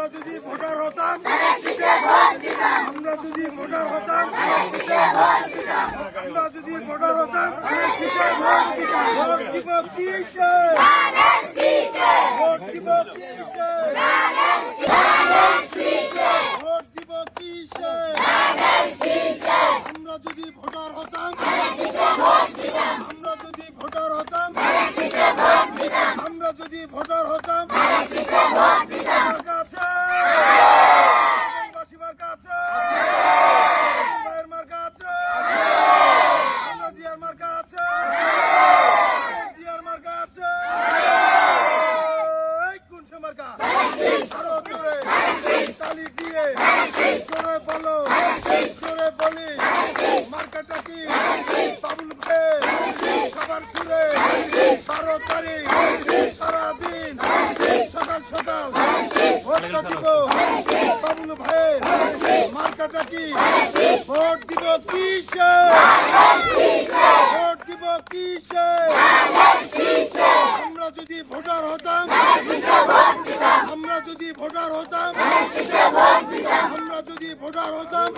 আমরা যদি ভোটার হতাম, আমরা যদি ভোটার হতাম, আমরা যদি ভোটার হতাম, ভোট দিব কিসে? ভোট দিব কিসে? ভোট দিব কিসে? আমরা যদি ভোটার হতাম, আমরা যদি ভোটার হতাম, আমরা যদি ভোটার হতাম মার্কা। আরও জোরে তালি দিয়ে জোরে বলো। জোরে বলি। মার্কাটা কি? বাবুল ভাই সবার সুরে বারো তারিখ সারাদিন। সকাল সকাল। ভোটটা দিব বাবুল ভাই মার্কাটা কি? ভোট দিব কিসে ভোট দিব কিসে আমরা যদি ভোটার হতাম আমরা যদি ভোটার হতাম আমরা যদি ভোটার হতাম